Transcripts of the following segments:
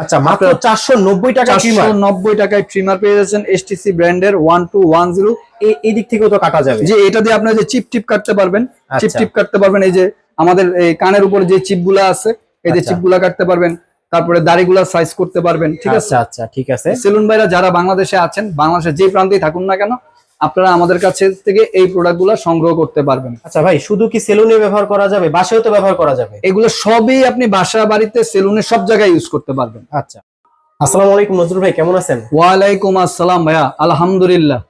আচ্ছা মাত্র চারশো নব্বই টাকা চারশো trimmer। নব্বই টাকায় ট্রিমার পেয়ে যাচ্ছেন এসটিসি ব্র্যান্ডের ওয়ান টু ওয়ান জিরো এ- এই দিক থেকেও তো কাটা যাবে যে এটা দিয়ে আপনার যে চিপ টিপ কাটতে পারবেন চিপ আচ্ছা। টিপ কাটতে পারবেন এই যে আমাদের এই কানের উপরে যে চিপগুলা আছে এই যে আচ্ছা। চিপগুলা কাটতে পারবেন তারপরে দাড়িগুলা সাইজ করতে পারবেন ঠিক আছে আচ্ছা আচ্ছা ঠিক আছে সেলুন ভাইরা যারা বাংলাদেশে আছেন বাংলাদেশের যে প্রান্তেই থাকুন না কেন আপনারা আমাদের কাছে থেকে এই প্রোডাক্টগুলা সংগ্রহ করতে পারবেন। আচ্ছা ভাই শুধু কি সেলুনে ব্যবহার করা যাবে? বাসায়ও তো ব্যবহার করা যাবে? এগুলো সবই আপনি বাসা বাড়িতে সেলুনে সব জায়গায় ইউজ করতে পারবেন। আচ্ছা। আসসালামু আলাইকুম নজরুল ভাই কেমন আছেন? ওয়ালাইকুম আসসালাম ভাইয়া আলহামদুলিল্লাহ।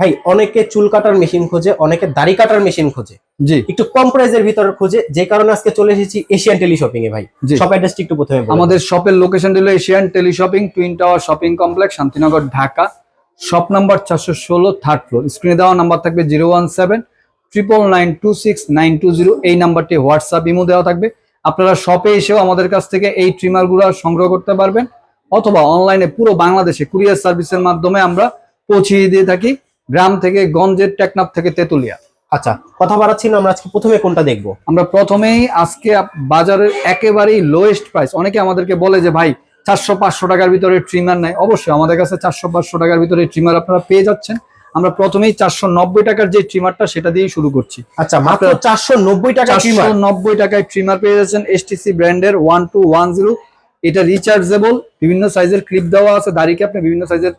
ভাই অনেকে চুল কাটার মেশিন খোঁজে অনেকে দাড়ি কাটার মেশিন খোঁজে। জি। একটু কম প্রাইজের ভিতরে খোঁজে যে কারণে আজকে চলে এসেছি এশিয়ান টেলি শপিং এ ভাই। শপ অ্যাড্রেসটি একটু প্রথমে। আমাদের শপের লোকেশন হলো Asian tele shopping twin tower shopping complex Shantinagar Dhaka. Shop number চারশো ষোলো থার্ড ফ্লোর স্ক্রিনে দেওয়া নাম্বার থাকবে zero one seven triple nine two six nine two zero এই নাম্বারটি হোয়াটসঅ্যাপ ইমো দেওয়া থাকবে। আপনারা শপে এসেও আমাদের কাছ থেকে এই ট্রিমারগুলো সংগ্রহ করতে পারবেন। অথবা অনলাইনে পুরো বাংলাদেশে কুরিয়ার সার্ভিসের মাধ্যমে আমরা পৌঁছিয়ে দিয়ে থাকি গ্রাম থেকে গঞ্জের টেকনাফ থেকে তেতুলিয়া। আচ্ছা কথা বাড়াচ্ছি না আমরা আজকে প্রথমে কোনটা দেখব? আমরা প্রথমেই আজকে বাজারের একেবারেই লোয়েস্ট প্রাইস অনেকে আমাদেরকে বলে যে ভাই চারশো পাঁচশো টাকার ভিতরে ট্রিমার নেয় অবশ্যই আমাদের কাছে চারশো পাঁচশো টাকার ভিতরে ট্রিমার আপনারা পেয়ে যাচ্ছেন। আমরা প্রথমেই চারশো নব্বই টাকার যে ট্রিমারটা সেটা দিয়েই শুরু করছি। আচ্ছা মাত্র চারশো নব্বই টাকা চারশো নব্বই টাকায় ট্রিমার পেয়ে যাচ্ছেন এসটিসি ব্র্যান্ডের ওয়ান টু ওয়ান জিরো। এটা রিচার্জেবল বিভিন্ন সাইজের ক্লিপ দেওয়া আছে দাড়িকে আপনি বিভিন্ন সাইজের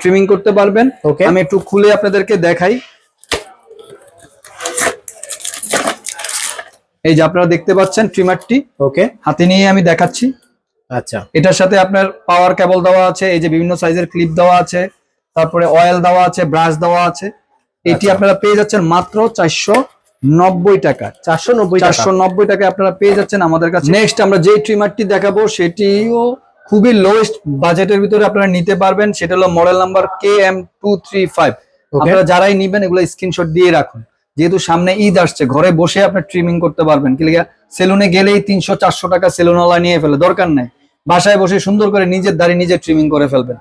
ট্রিমিং করতে পারবেন। ওকে আমি একটু খুলে আপনাদেরকে দেখাই। এই যে আপনারা দেখতে পাচ্ছেন ট্রিমারটি ওকে হাতে নিয়ে আমি দেখাচ্ছি। আচ্ছা। এটার সাথে আপনার পাওয়ার কেবল দেওয়া আছে এই যে বিভিন্ন সাইজের ক্লিপ দেওয়া আছে তারপরে অয়েল দেওয়া আছে ব্রাশ দেওয়া আছে। এটি আচ্ছা। আপনারা পেয়ে যাচ্ছেন মাত্র চারশো নব্বই টাকা। চারশো নব্বই চারশো নব্বই টাকা আপনারা পেয়ে যাচ্ছেন আমাদের কাছে। নেক্সট আমরা যে ট্রিমারটি দেখাবো সেটিও খুবই লোয়েস্ট বাজেটের ভিতরে আপনারা নিতে পারবেন। সেটা হলো model number K M two three five আপনারা যারাই নিবেন এগুলো স্ক্রিনশট দিয়ে রাখুন। যেহেতু সামনে ঈদ আসছে ঘরে বসে আপনি ট্রিমিং করতে পারবেন। কি সেলুনে গেলেই তিনশো চারশো টাকা সেলুনওয়ালা নিয়ে ফেলে দরকার নাই। বাসায় বসে সুন্দর করে নিজের দাড়ি নিজে ট্রিমিং করে ফেলবেন।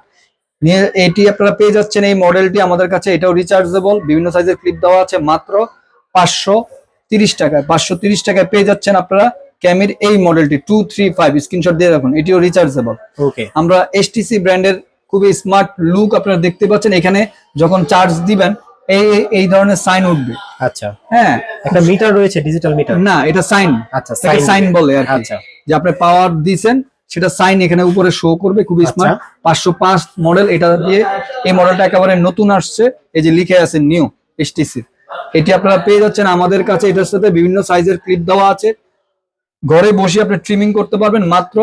নিয়ে এটি আপনারা পেয়ে যাচ্ছেন এই মডেলটি আমাদের কাছে এটাও রিচার্জেবল বিভিন্ন সাইজের ক্লিপ দেওয়া আছে মাত্র পাঁচশো তিরিশ টাকায়। পাঁচশো তিরিশ টাকায় পেয়ে যাচ্ছেন আপনারা ক্যামির এই মডেলটি টু থ্রি ফাইভ স্ক্রিনশট দিয়ে রাখুন এটিও রিচার্জেবল ওকে আমরা এসটিসি ব্র্যান্ডের খুবই স্মার্ট লুক আপনারা দেখতে পাচ্ছেন এখানে যখন চার্জ দিবেন এই এই- ধরনের সাইন উঠবে। আচ্ছা। হ্যাঁ। একটা মিটার রয়েছে ডিজিটাল মিটার না এটা সাইন আচ্ছা সাইন বলে আর আচ্ছা। যে আপনি পাওয়ার দিছেন সেটা সাইন এখানে উপরে শো করবে খুবই আচ্ছা। স্মার্ট পাঁচশো পাঁচ মডেল এটা দিয়ে এই মডেলটা একেবারে নতুন আসছে। এই যে লিখে আছে নিউ এসটিসি এটি আপনারা পেয়ে যাচ্ছেন আমাদের কাছে। এটার সাথে বিভিন্ন সাইজের ক্লিপ দেওয়া আছে। ঘরে বসে আপনি ট্রিমিং করতে পারবেন। মাত্র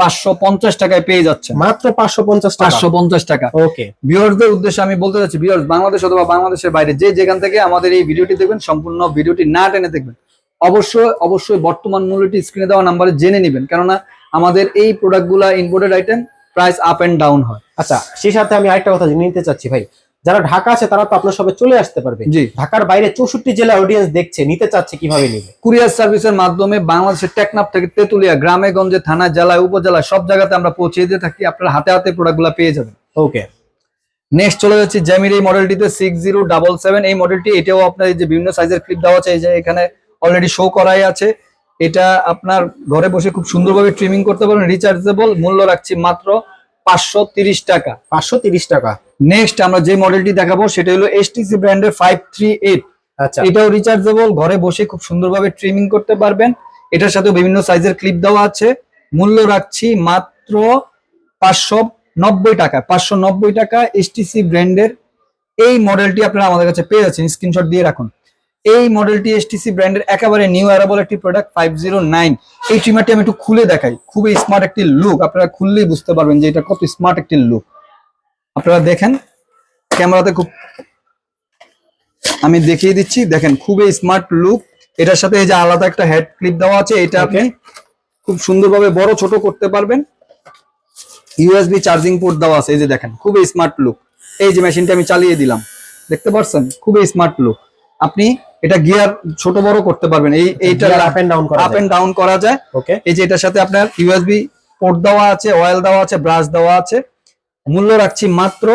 পাঁচশো পঞ্চাশ টাকায় পেয়ে যাচ্ছেন। মাত্র পাঁচশো পঞ্চাশ টাকা। পাঁচশো পঞ্চাশ টাকা। ওকে। ভিউয়ারদের উদ্দেশ্যে আমি বলতে চাচ্ছি ভিউয়ার্স বাংলাদেশ অথবা বাংলাদেশের বাইরে যে যেখান থেকে আমাদের এই ভিডিওটি দেখবেন সম্পূর্ণ ভিডিওটি না টেনে দেখবেন। অবশ্যই অবশ্যই বর্তমান মূল্যটি স্ক্রিনে দেওয়া নাম্বারে জেনে নেবেন। কেননা আমাদের এই প্রোডাক্টগুলা imported item price up and down হয়। আচ্ছা সেই সাথে আমি আরেকটা কথা জেনে নিতে চাচ্ছি ভাই। যারা ঢাকা আছে তারা তো আপনার সবে চলে আসতে পারবে। জি। ঢাকার বাইরে চৌষট্টি জেলা অডিয়েন্স দেখছে নিতে চাচ্ছে কীভাবে নিবে? কুরিয়ার সার্ভিসের মাধ্যমে বাংলাদেশের টেকনাফ থেকে তেতুলিয়া গ্রামে গঞ্জে থানা জেলায় উপজেলায় সব জায়গাতে আমরা পৌঁছে দিয়ে থাকি। আপনার হাতে হাতে প্রোডাক্টগুলো পেয়ে যাবেন। ওকে নেক্সট চলে যাচ্ছে জ্যামির এই মডেলটিতে সিক্স জিরো ডাবল সেভেন এই মডেলটি এটাও আপনার যে বিভিন্ন সাইজের ক্লিপ দেওয়া আছে এই যে এখানে অলরেডি শো করাই আছে। এটা আপনার ঘরে বসে খুব সুন্দরভাবে ট্রিমিং করতে পারবেন রিচার্জেবল মূল্য রাখছি মাত্র পাঁচশো তিরিশ টাকা। পাঁচশো তিরিশ টাকা। নেক্সট আমরা যে মডেলটি দেখাবো সেটা হলো এসটিসি ব্র্যান্ডের ফাইভ থ্রি এইট আচ্ছা। এটাও রিচার্জেবল ঘরে বসে খুব সুন্দরভাবে ট্রিমিং করতে পারবেন। এটার সাথে বিভিন্ন সাইজের ক্লিপ দেওয়া আছে। মূল্য রাখছি মাত্র পাঁচশো নব্বই টাকা পাঁচশো নব্বই টাকা এসটিসি ব্র্যান্ডের এই মডেলটি আপনারা আমাদের কাছে পেয়ে যাচ্ছেন স্ক্রিনশট দিয়ে রাখুন। এই মডেলটি এসটিসি ব্র্যান্ডের একেবারে নিউ অ্যারাবল একটি প্রোডাক্ট ফাইভ জিরো নাইন এই ট্রিমারটি আমি একটু খুলে দেখাই। খুবই স্মার্ট একটি লুক আপনারা খুললেই বুঝতে পারবেন যে এটা কত স্মার্ট একটি লুক আপনারা দেখেন ক্যামেরাতে খুব আমি দেখিয়ে দিচ্ছি। দেখেন খুবই স্মার্ট লুক এটার সাথে এই যে আলাদা একটা হেড ক্লিপ দেওয়া আছে এটা আপনি খুব সুন্দরভাবে বড় ছোট করতে পারবেন। ইউএসবি চার্জিং পোর্ট দেওয়া আছে এই যে দেখেন খুবই স্মার্ট লুক এই যে মেশিনটা আমি চালিয়ে দিলাম। দেখতে পাচ্ছেন খুবই স্মার্ট লুক আপনি এটা গিয়ার ছোট বড় করতে পারবেন। এই এইটা আপ এন্ড ডাউন করা আপ এন্ড ডাউন করা যায়। ওকে এই যে এটার সাথে আপনার ইউএসবি পোর্ট দেওয়া আছে অয়েল দেওয়া আছে ব্রাশ দেওয়া আছে। মূল্য রাখছি মাত্র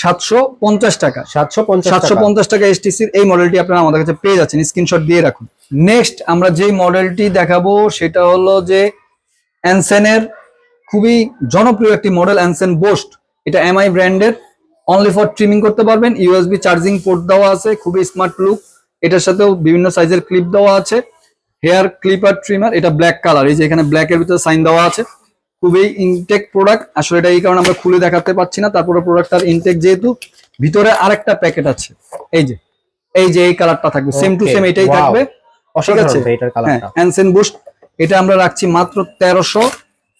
সাতশো পঞ্চাশ টাকা। সাতশো সাতশো পঞ্চাশ টাকা এসটিসির এই মডেলটি আপনারা আমাদের কাছে পেয়ে যাচ্ছেন। স্ক্রিনশট দিয়ে রাখুন। নেক্সট আমরা যে মডেলটি দেখাবো সেটা হলো যে অ্যানসেনের খুবই জনপ্রিয় একটি মডেল অ্যানসেন বোস্ট এটা এমআই ব্র্যান্ডের অনলি ফর ট্রিমিং করতে পারবেন। ইউএসবি চার্জিং পোর্ট দেওয়া আছে। খুবই স্মার্ট লুক এটার সাথেও বিভিন্ন সাইজের ক্লিপ দেওয়া আছে। হেয়ার ক্লিপ আর ট্রিমার এটা ব্ল্যাক কালার এই যে এখানে ব্ল্যাক এর ভিতরে সাইন দেওয়া আছে। খুবই ইনটেক প্রোডাক্ট আসলে এটা এই কারণে আমরা খুলে দেখাতে পাচ্ছি না তারপরে প্রোডাক্ট প্রোডাক্টটার ইনটেক যেহেতু ভিতরে আরেকটা প্যাকেট আছে। এই যে এই যে এই কালারটা থাকবে সেম টু সেম এটাই থাকবে। অসাধারণ আছে। এটার হ্যাঁ বুস্ট এটা আমরা রাখছি মাত্র তেরোশো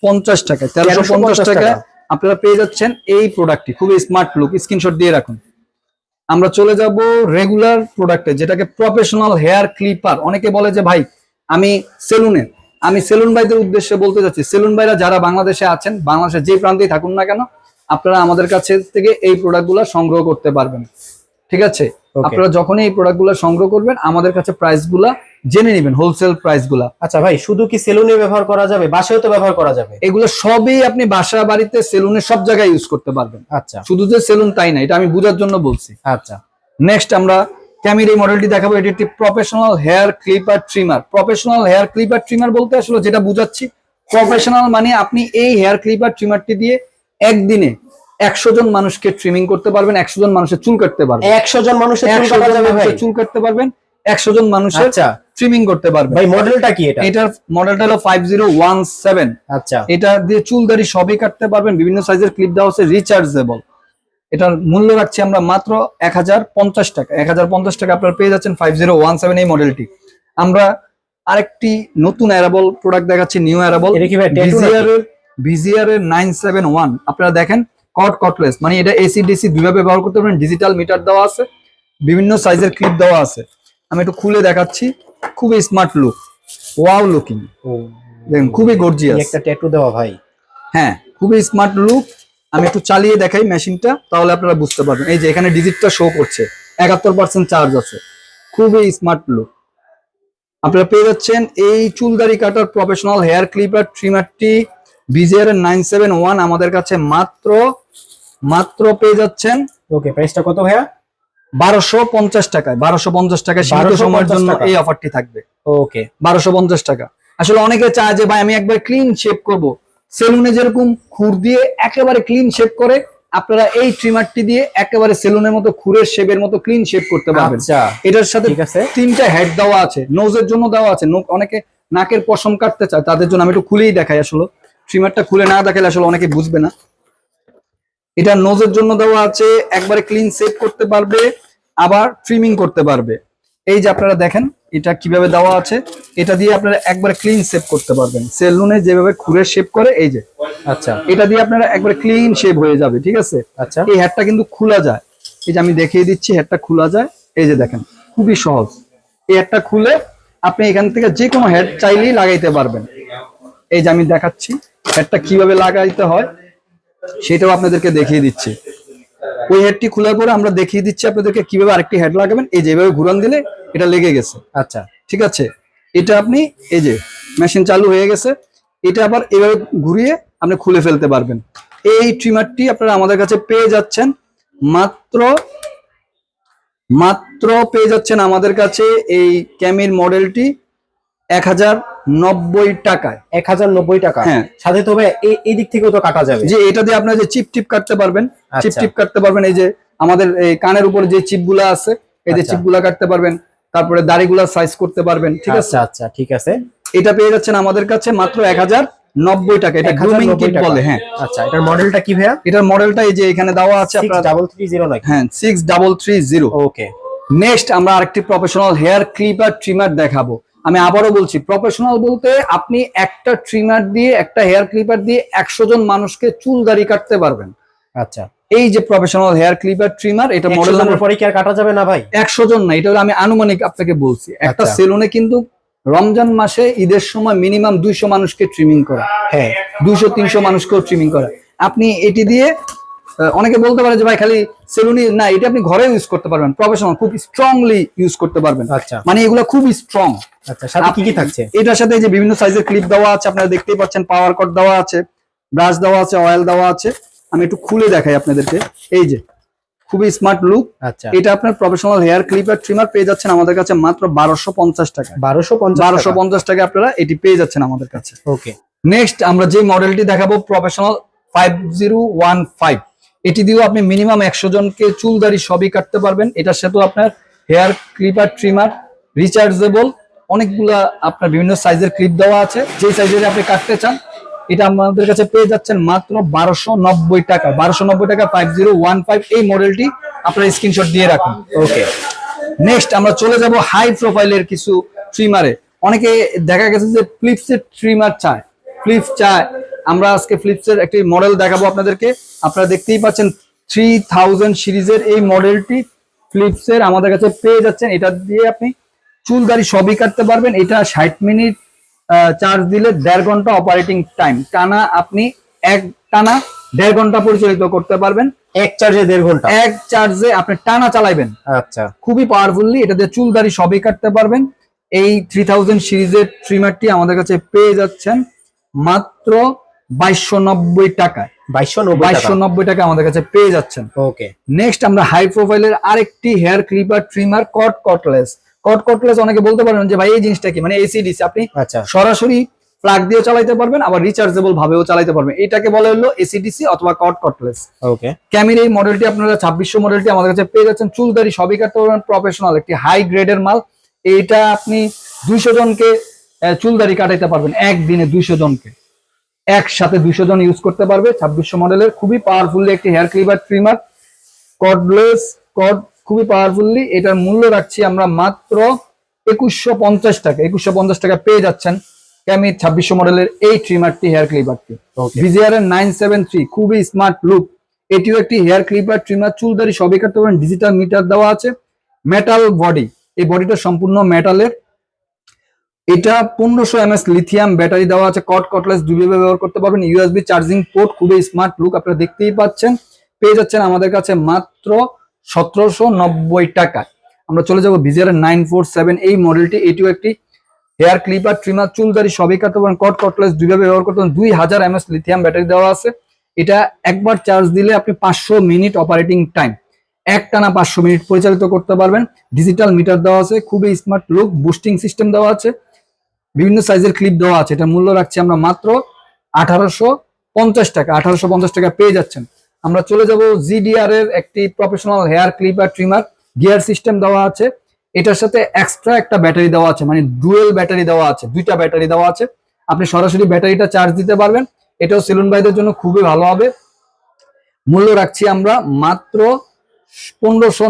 পঞ্চাশ টাকায়। তেরোশো পঞ্চাশ 1350 টাকা টাকা। আপনারা পেয়ে যাচ্ছেন এই প্রোডাক্টটি খুবই স্মার্ট লুক স্ক্রিনশট দিয়ে রাখুন। আমরা চলে যাব রেগুলার প্রোডাক্টে যেটাকে প্রফেশনাল হেয়ার ক্লিপার অনেকে বলে যে ভাই আমি সেলুনের আমি সেলুন ভাইদের উদ্দেশ্যে বলতে চাচ্ছি সেলুন ভাইরা যারা বাংলাদেশে আছেন বাংলাদেশে যে প্রান্তেই থাকুন না কেন আপনারা আমাদের কাছে থেকে এই প্রোডাক্টগুলো সংগ্রহ করতে পারবেন। ঠিক আছে? আপনারা যখনই এই প্রোডাক্টগুলো সংগ্রহ করবেন আমাদের কাছে প্রাইসগুলা জেনে নেবেন হোলসেল প্রাইসগুলা। আচ্ছা ভাই শুধু কি সেলুনে ব্যবহার করা যাবে? বাসায়ও তো ব্যবহার করা যাবে? এগুলো সবই আপনি বাসা বাড়িতে সেলুনে সব জায়গায় ইউজ করতে পারবেন। আচ্ছা। শুধু যে সেলুন তাই না এটা আমি বোঝার জন্য বলছি। আচ্ছা। নেক্সট আমরা ক্যামির এই মডেলটি দেখাবো। এটি একটি professional hair clipper trimmer professional hair clipper trimmer বলতে আসলে যেটা বুঝাচ্ছি প্রফেশনাল মানে আপনি এই হেয়ার ক্লিপার ট্রিমারটি দিয়ে একদিনে একশো জন মানুষকে ট্রিমিং করতে পারবেন একশো জন মানুষের চুল কাটতে পারবেন। একশো জন মানুষের চুল একশো কাটা যাবে ভাই। মানুষের চুল কাটতে পারবেন একশো জন মানুষের আচ্ছা। ট্রিমিং করতে পারবেন ভাই মডেলটা কি এটা? এটার মডেলটা হলো ফাইভ জিরো ওয়ান সেভেন আচ্ছা। এটা দিয়ে চুল দাড়ি সবই কাটতে পারবেন বিভিন্ন সাইজের ক্লিপ দেওয়া হচ্ছে রিচার্জেবল এটার মূল্য রাখছি আমরা মাত্র এক হাজার পঞ্চাশ টাকা। এক হাজার পঞ্চাশ টাকা আপনারা পেয়ে যাচ্ছেন ফাইভ জিরো ওয়ান সেভেন এই মডেলটি আমরা আরেকটি নতুন অ্যারাবল প্রোডাক্ট দেখাচ্ছি নিউ অ্যারাবল এটা কি ভাই ভিজিআর এর ভিজিআর এর নাইন সেভেন ওয়ান আপনারা দেখেন কট কটলেস মানে এটা এসি ডিসি দুইভাবে ব্যবহার করতে পারেন ডিজিটাল মিটার দেওয়া আছে বিভিন্ন সাইজের ক্লিপ দেওয়া আছে। আমি একটু খুলে দেখাচ্ছি। খুবই স্মার্ট লুক ওয়াও লুকিং দেখেন খুবই গর্জিয়াস একটা ট্যাটু দেওয়া ভাই। হ্যাঁ খুবই স্মার্ট লুক আমি একটু চালিয়ে দেখাই মেশিনটা তাহলে আপনারা বুঝতে পারবেন। এই যে এখানে ডিজিটটা শো করছে। একাত্তর পার্সেন্ট চার্জ আছে। খুবই স্মার্ট লুক আপনারা পেয়ে যাচ্ছেন এই চুলদারি কাটার প্রফেশনাল হেয়ার ক্লিপার ট্রিমারটি বিজিআর নাইন সেভেন ওয়ান আমাদের কাছে মাত্র মাত্র পেয়ে যাচ্ছেন। ওকে প্রাইসটা কত ভাইয়া? বারোশো পঞ্চাশ টাকায় বারোশো পঞ্চাশ টাকা সীমিত 1250 সময়ের জন্য টাকা। এই অফারটি থাকবে। ওকে বারোশো পঞ্চাশ টাকা। আসলে অনেকে চায় যে ভাই আমি একবার ক্লিন শেপ করব। সেলুনে যেরকম খুর দিয়ে একেবারে ক্লিন শেপ করে আপনারা এই ট্রিমারটি দিয়ে একেবারে সেলুনের মতো খুরের শেপের মতো ক্লিন শেপ করতে পারবেন। আচ্ছা। এটার সাথে তিনটা হেড দেওয়া আছে। নোজের জন্য দেওয়া আছে। অনেকে নাকের পশম কাটতে চায় তাদের জন্য আমি একটু খুলেই দেখাই আসলে। ট্রিমারটা খুলে না দেখালে আসলে অনেকে বুঝবে না। এটা নোজের জন্য দেওয়া আছে একবারে ক্লিন শেপ করতে পারবে আবার ট্রিমিং করতে পারবে। এই যে আপনারা দেখেন এটা কীভাবে দেওয়া আছে এটা দিয়ে আপনারা একবারে ক্লিন শেপ করতে পারবেন। সেলুনে যেভাবে খুরে শেপ করে এই যে। আচ্ছা। এটা দিয়ে আপনারা একবারে ক্লিন শেপ হয়ে যাবে ঠিক আছে? আচ্ছা। এই হেডটা কিন্তু খোলা যায়। এই যে আমি দেখিয়ে দিচ্ছি হেডটা খোলা যায়। এই যে দেখেন খুবই সহজ। এই হেডটা খুলে আপনি এখান থেকে যে কোনো হেড চাইলেই লাগাইতে পারবেন। এই যে আমি দেখাচ্ছি হেডটা কীভাবে লাগাইতে হয় সেটাও আপনাদেরকে দেখিয়ে দিচ্ছি। ওই হেডটি খোলার পরে আমরা দেখিয়ে দিচ্ছি আপনাদেরকে কীভাবে আরেকটি হেড লাগাবেন। এই যেভাবে ঘুরান দিলে এটা লেগে গেছে। আচ্ছা ঠিক আছে। এটা আপনি এই যে মেশিন চালু হয়ে গেছে। এটা আবার এভাবে ঘুরিয়ে আপনি খুলে ফেলতে পারবেন। এই ট্রিমারটি আপনারা আমাদের কাছে পেয়ে যাচ্ছেন। মাত্র মাত্র পেয়ে যাচ্ছেন আমাদের কাছে এই ক্যামির মডেলটি এক হাজার নব্বই টাকায়। এক হাজার নব্বই টাকা। হ্যাঁ। সাথে তো ভাই এই দিক থেকেও তো কাটা যাবে। যে এটা দিয়ে আপনার যে চিপ টিপ কাটতে পারবেন চিপ আচ্ছা। টিপ কাটতে পারবেন এই যে আমাদের এই কানের উপরে যে চিপগুলা আছে এই যে আচ্ছা। কাটতে পারবেন তারপরে দাড়িগুলা সাইজ করতে পারবেন ঠিক আছে? আচ্ছা আচ্ছা ঠিক আছে। এটা পেয়ে যাচ্ছেন আমাদের কাছে মাত্র এক হাজার নব্বই টাকা। এটা গ্রুমিং কিট বলে হ্যাঁ। আচ্ছা এটার মডেলটা কি ভাইয়া? এটার মডেলটা এই যে এখানে দেওয়া আছে আপনার ডাবল থ্রি জিরো হ্যাঁ six double three zero okay next আমরা আরেকটি প্রফেশনাল হেয়ার ক্লিপার ট্রিমার দেখাবো। আমি আবারও বলছি প্রফেশনাল বলতে আপনি একটা ট্রিমার দিয়ে একটা হেয়ার ক্লিপার দিয়ে একশো জন মানুষকে চুল দাড়ি কাটতে পারবেন। আচ্ছা। এই যে প্রফেশনাল হেয়ার ক্লিপার ট্রিমার এটা মডেল নাম্বার পরে কি আর কাটা যাবে না ভাই? একশো জন না এটা হলো আমি আনুমানিক আপনাকে বলছি। একটা আচ্ছা। সেলুনে কিন্তু রমজান মাসে ঈদের সময় মিনিমাম দুইশো মানুষকে ট্রিমিং করা। হ্যাঁ। দুশো তিনশো মানুষকেও ট্রিমিং করা। আপনি এটি দিয়ে অনেকে বলতে পারে যে ভাই খালি সেলুনি না এটা আপনি ঘরে ইউজ করতে পারবেন। প্রফেশনাল খুব স্ট্রংলি ইউজ করতে পারবেন। আচ্ছা। মানে এগুলো খুব স্ট্রং আচ্ছা সাথে কি কি থাকছে? এটার সাথে যে বিভিন্ন সাইজের ক্লিপ দেওয়া আছে আপনারা দেখতেই পাচ্ছেন পাওয়ার কট দেওয়া আছে ব্রাশ দেওয়া আছে অয়েল দেওয়া আছে। আমি একটু খুলে দেখাই আপনাদেরকে। এই যে খুবই স্মার্ট লুক আচ্ছা। এটা আপনার প্রফেশনাল হেয়ার ক্লিপ আর ট্রিমার পেয়ে যাচ্ছেন আমাদের কাছে মাত্র বারোশো পঞ্চাশ টাকা বারোশো বারোশো পঞ্চাশ টাকা আপনারা এটি পেয়ে যাচ্ছেন আমাদের কাছে। ওকে নেক্সট আমরা যে মডেলটি দেখাবো professional five zero one five এটি দিয়েও আপনি মিনিমাম একশো জনকে চুল দাড়ি সবই কাটতে পারবেন। এটার সাথেও আপনার হেয়ার ক্লিপার ট্রিমার রিচার্জেবল অনেকগুলা আপনার বিভিন্ন সাইজের ক্লিপ দেওয়া আছে। যে সাইজের আপনি কাটতে চান এটা আমাদের কাছে পেয়ে যাচ্ছেন মাত্র বারোশো নব্বই টাকা। বারোশো নব্বই টাকা ফাইভ জিরো ওয়ান ফাইভ এই মডেলটি আপনার স্ক্রিনশট দিয়ে রাখুন। ওকে নেক্সট আমরা চলে যাব হাই প্রোফাইলের কিছু ট্রিমারে অনেকে দেখা গেছে যে ফ্লিপসের ট্রিমার চায়। ফ্লিপস চায়। আমরা আজকে ফ্লিপসের একটি মডেল দেখাবো আপনাদেরকে। আপনারা দেখতেই পাচ্ছেন থ্রি থাউজেন্ড সিরিজের এই মডেলটি ফ্লিপসের আমাদের কাছে পেয়ে যাচ্ছেন। এটা দিয়ে আপনি চুল দাড়ি সবই কাটতে পারবেন। এটা ষাট মিনিট চার্জ দিলে দেড় ঘণ্টা অপারেটিং টাইম টানা আপনি এক টানা দেড় ঘণ্টা পরিচালিত করতে পারবেন। এক চার্জে দেড় ঘণ্টা। এক চার্জে আপনি টানা চালাইবেন। আচ্ছা। খুবই পাওয়ারফুললি এটা দিয়ে চুল দাড়ি সবই কাটতে পারবেন। এই থ্রি থাউজেন্ড সিরিজের ট্রিমারটি আমাদের কাছে পেয়ে যাচ্ছেন। মাত্র বাইশশো নব্বই টাকায়। বাইশশো নব্বই টাকা। আমাদের কাছে পেয়ে যাচ্ছেন। ওকে। নেক্সট আমরা হাই প্রোফাইলের আরেকটি hair clipper trimmer cord cordless cord cordless অনেকে বলতে পারেন যে ভাই এই জিনিসটা কি? মানে এসিডিসি আপনি আচ্ছা। সরাসরি প্লাগ দিয়ে চালাইতে পারবেন আবার রিচার্জেবল ভাবেও চালাতে পারবেন। এটাকে বলা হলো এসিডিসি অথবা কট কটলেস ওকে। ক্যামির এই মডেলটি আপনারা ছাব্বিশশো মডেলটি আমাদের কাছে পেয়ে যাচ্ছেন। চুলদারি সবই কাটতে পারবেন প্রফেশনাল একটি হাই গ্রেডের মাল। এইটা আপনি দুইশো জনকে চুলদারি কাটাইতে পারবেন একদিনে দুইশো জনকে। একসাথে দুইশো জন ইউজ করতে পারবে। ছাব্বিশশো মডেলের খুবই পাওয়ারফুলি একটি hair clipper trimmer cordless cord খুবই পাওয়ারফুলি এটার মূল্য রাখছি আমরা মাত্র একুশশো পঞ্চাশ টাকা। একুশশো পঞ্চাশ টাকা পেয়ে যাচ্ছেন ক্যামি ছাব্বিশশো মডেলের এই ট্রিমারটি হেয়ার ক্লিপারটি ভিজিআর এর নাইন সেভেন থ্রি খুবই স্মার্ট লুক এটিও একটি হেয়ার ক্লিপার ট্রিমার চুলদারি সবই কাটতে পারেন ডিজিটাল মিটার দেওয়া আছে। মেটাল বডি এই বডিটা সম্পূর্ণ মেটালের এটা পনেরোশো এমএস লিথিয়াম ব্যাটারি দেওয়া আছে। কট কটলেস দুইভাবে ব্যবহার করতে পারবেন। ইউএসবি চার্জিং পোর্ট খুবই স্মার্ট লুক আপনারা দেখতেই পাচ্ছেন। পেয়ে যাচ্ছেন আমাদের কাছে মাত্র সতেরোশো নব্বই টাকায় আমরা চলে যাব ভিজিআর নাইন ফোর সেভেন এই মডেলটি এটিও একটি হেয়ার ক্লিপার ট্রিমার চুলদারি সবই কাটতে পারেন। কট কটলেস দুইভাবে ব্যবহার করতে পারেন। দুই হাজার এমএস লিথিয়াম ব্যাটারি দেওয়া আছে। এটা একবার চার্জ দিলে আপনি পাঁচশো মিনিট অপারেটিং টাইম এক টানা পাঁচশো মিনিট পরিচালিত করতে পারবেন। ডিজিটাল মিটার দেওয়া আছে। খুবই স্মার্ট লুক বুস্টিং সিস্টেম দেওয়া আছে। বিভিন্ন সাইজের ক্লিপ দেওয়া আছে। এটা মূল্য রাখছি আমরা মাত্র আঠারোশো পঞ্চাশ টাকা। আঠারোশো পঞ্চাশ টাকা পেয়ে যাচ্ছেন। আমরা চলে যাব জিডিআর এর একটি প্রফেশনাল হেয়ার ক্লিপ আর ট্রিমার গিয়ার সিস্টেম দেওয়া আছে। এটার সাথে এক্সট্রা একটা ব্যাটারি দেওয়া আছে মানে ডুয়েল ব্যাটারি দেওয়া আছে। দুইটা ব্যাটারি দেওয়া আছে। আপনি সরাসরি ব্যাটারিটা চার্জ দিতে পারবেন। এটাও সেলুন ভাইদের জন্য খুবই ভালো হবে। মূল্য রাখছি আমরা মাত্র পনেরোশো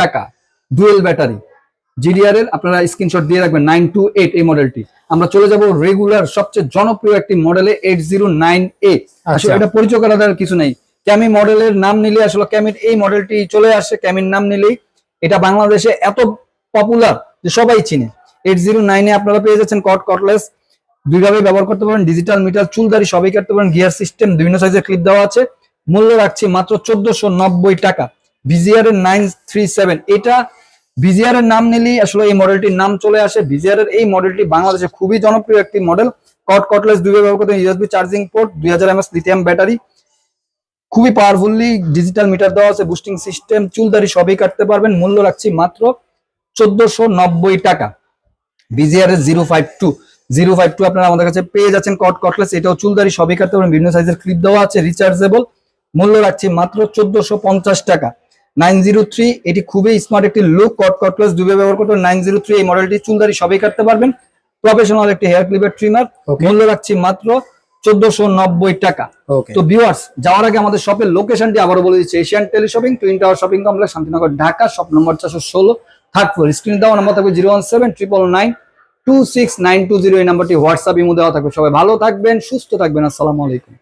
টাকা। ডুয়েল ব্যাটারি জিডিআর এর আপনারা স্ক্রিনশট দিয়ে রাখবেন নাইন টু এইট এই মডেলটি আমরা চলে যাব রেগুলার সবচেয়ে জনপ্রিয় একটি মডেলে এইট জিরো নাইন এ আসলে। এটা পরিচয় করা দেওয়ার কিছু নেই। ক্যামি মডেলের নাম নিলে আসলে ক্যামির এই মডেলটি চলে আসে ক্যামির নাম নিলেই। এটা বাংলাদেশে এত পপুলার যে সবাই চিনে। এইট জিরো নাইনে আপনারা পেয়ে যাচ্ছেন কট কটলেস দুইভাবে ব্যবহার করতে পারেন ডিজিটাল মিটার চুলদারি সবই কাটতে পারেন গিয়ার সিস্টেম বিভিন্ন সাইজের ক্লিপ দেওয়া আছে। মূল্য রাখছি মাত্র চোদ্দশো নব্বই টাকা। ভিজিআর এর নাইন থ্রি সেভেন এটা ভিজিআর এর নাম নিলেই আসলে এই মডেলটির নাম চলে আসে। ভিজিআর এর এই মডেলটি বাংলাদেশে খুবই জনপ্রিয় একটি মডেল কট কটলেস দুইভাবে ব্যবহার করতে ইউএসবি চার্জিং পোর্ট দুই হাজার এমএস লিথিয়াম ব্যাটারি খুবই পাওয়ারফুলি ডিজিটাল মিটার দেওয়া আছে বুস্টিং সিস্টেম চুলদারি সবই কাটতে পারবেন। মূল্য রাখছি মাত্র চোদ্দশো নব্বই টাকা। বিজিআর এর zero five two zero five two আপনারা আমাদের কাছে পেয়ে যাচ্ছেন কট কটলেস এটাও চুলদারি সবই কাটতে পারেন বিভিন্ন সাইজের ক্লিপ দেওয়া আছে রিচার্জেবল মূল্য রাখছি মাত্র চোদ্দশো পঞ্চাশ টাকা। নাইন জিরো থ্রি এটি খুবই স্মার্ট একটি লুক কট কট প্লাস দুবে ব্যবহার করতে নাইন জিরো থ্রি এই মডেলটি চুলদারি সবই কাটতে পারবেন। প্রফেশনাল একটি হেয়ার ক্লিপার ট্রিমার. মূল্য রাখছি মাত্র চোদ্দশো নব্বই টাকা। তো ভিউয়ার্স যাওয়ার আগে আমাদের শপের লোকেশনটি আবারও বলে দিচ্ছি Asian tele shopping twin tower shopping complex Shantinagar Dhaka shop number চারশো ষোলো থার্ড ফ্লোর স্ক্রিন দেওয়া নাম্বার থাকবে zero one seven triple nine two six nine two zero এই নাম্বারটি হোয়াটসঅ্যাপ ইমো দেওয়া থাকবে। সবাই ভালো থাকবেন সুস্থ থাকবেন আসসালামু আলাইকুম।